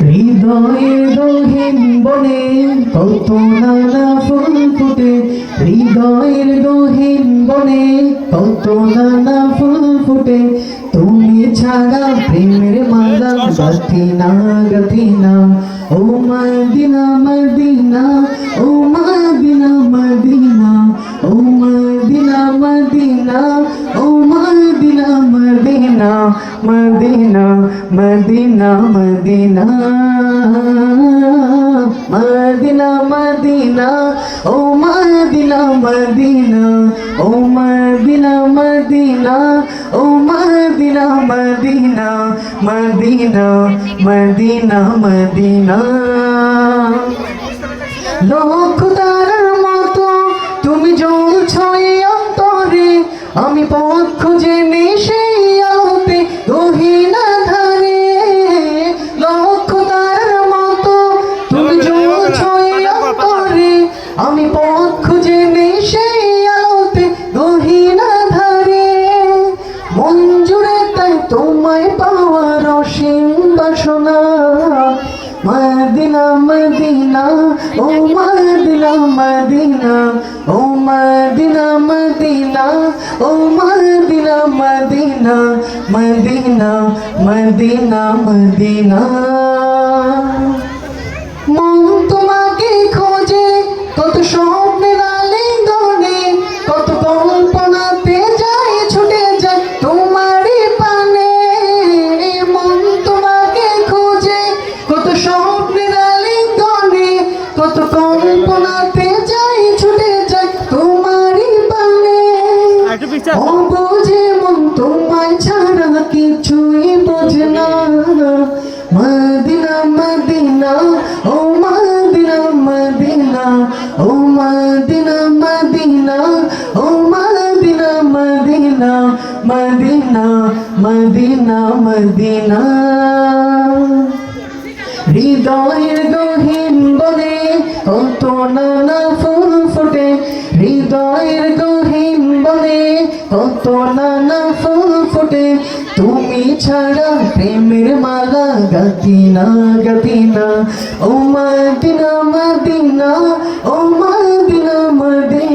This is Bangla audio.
হৃদয়ের গহীন বনে কত নানা ফুল ফুটে। হৃদয়ের গহীন বনে কত নানা ফুল ফুটে। তুমি ছাড়া প্রেমের মালা গাথি না গাথি না। ও মদিনা মদিনা, ও মদিনা মদিনা। ও মদিনা মদিনা, ও Medina Medina Medina Medina. Medina Medina ও মদিনা মদিনা। ও Medina Medina oh Medina Medina. Medina Medina Medina. লক্ষ তারার পাওয়ার অসীম বাসনা। মদিনা মদিনা, ও মদিনা মদিনা, ও মদিনা মদিনা, ও Medina Medina Medina Medina Medina. মন তোমাকে কত স্বপ্নের ও মদিনা মদিনা, ও Medina Medina Medina Medina Medina. হৃদয়ের গহীন বনে কত নানা ফুল ফুটে। হৃদয়ের গহীন বনে কত নানা ফুল ফুটে। তুমি ছাড়া প্রেমের মালা গাতি না গাতি না। ও মদিনা মদিনা